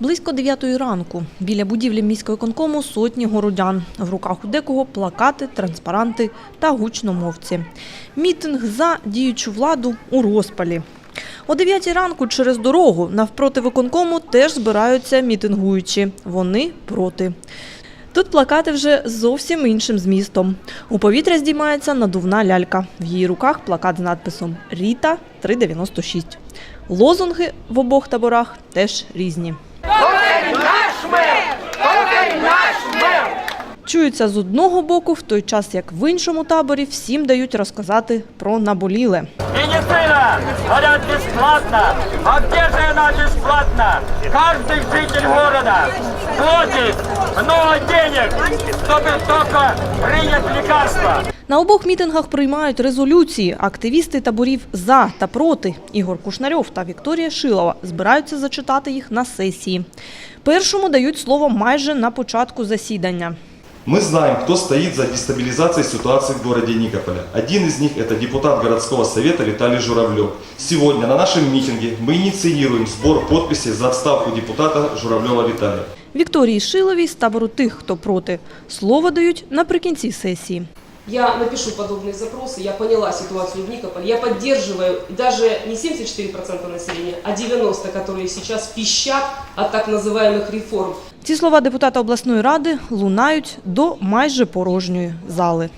Близько 9 ранку біля будівлі міськвиконкому сотні городян. В руках у декого плакати, транспаранти та гучномовці. Мітинг за діючу владу у розпалі. О 9 ранку через дорогу навпроти виконкому теж збираються мітингуючі. Вони проти. Тут плакати вже зовсім іншим змістом. У повітря здіймається надувна лялька. В її руках плакат з надписом Ріта 396. Лозунги в обох таборах теж різні. Чуються з одного боку, в той час як в іншому таборі всім дають розказати про наболіле. Медицина! Говорят, бесплатно. А где же она бесплатно? Каждый житель города платит много денег, чтобы только принять лекарства. На обох мітингах приймають резолюції. Активісти таборів за та проти Ігор Кушнарьов та Вікторія Шилова збираються зачитати їх на сесії. Першому дають слово майже на початку засідання. Мы знаем, кто стоит за дестабилизацией ситуации в городе Никополя. Один из них – это депутат городского совета Виталий Журавлев. Сегодня на нашем митинге мы инициируем сбор подписей за отставку депутата Журавлева Виталия. Вікторії Шиловій з табору тих, хто проти, слово дають наприкінці сесії. Я напишу подобные запросы, я поняла ситуацию в Никополе, я поддерживаю даже не 74% населения, а 90%, которые сейчас пищат от так называемых реформ. Ці слова депутата обласної ради лунають до майже порожньої зали.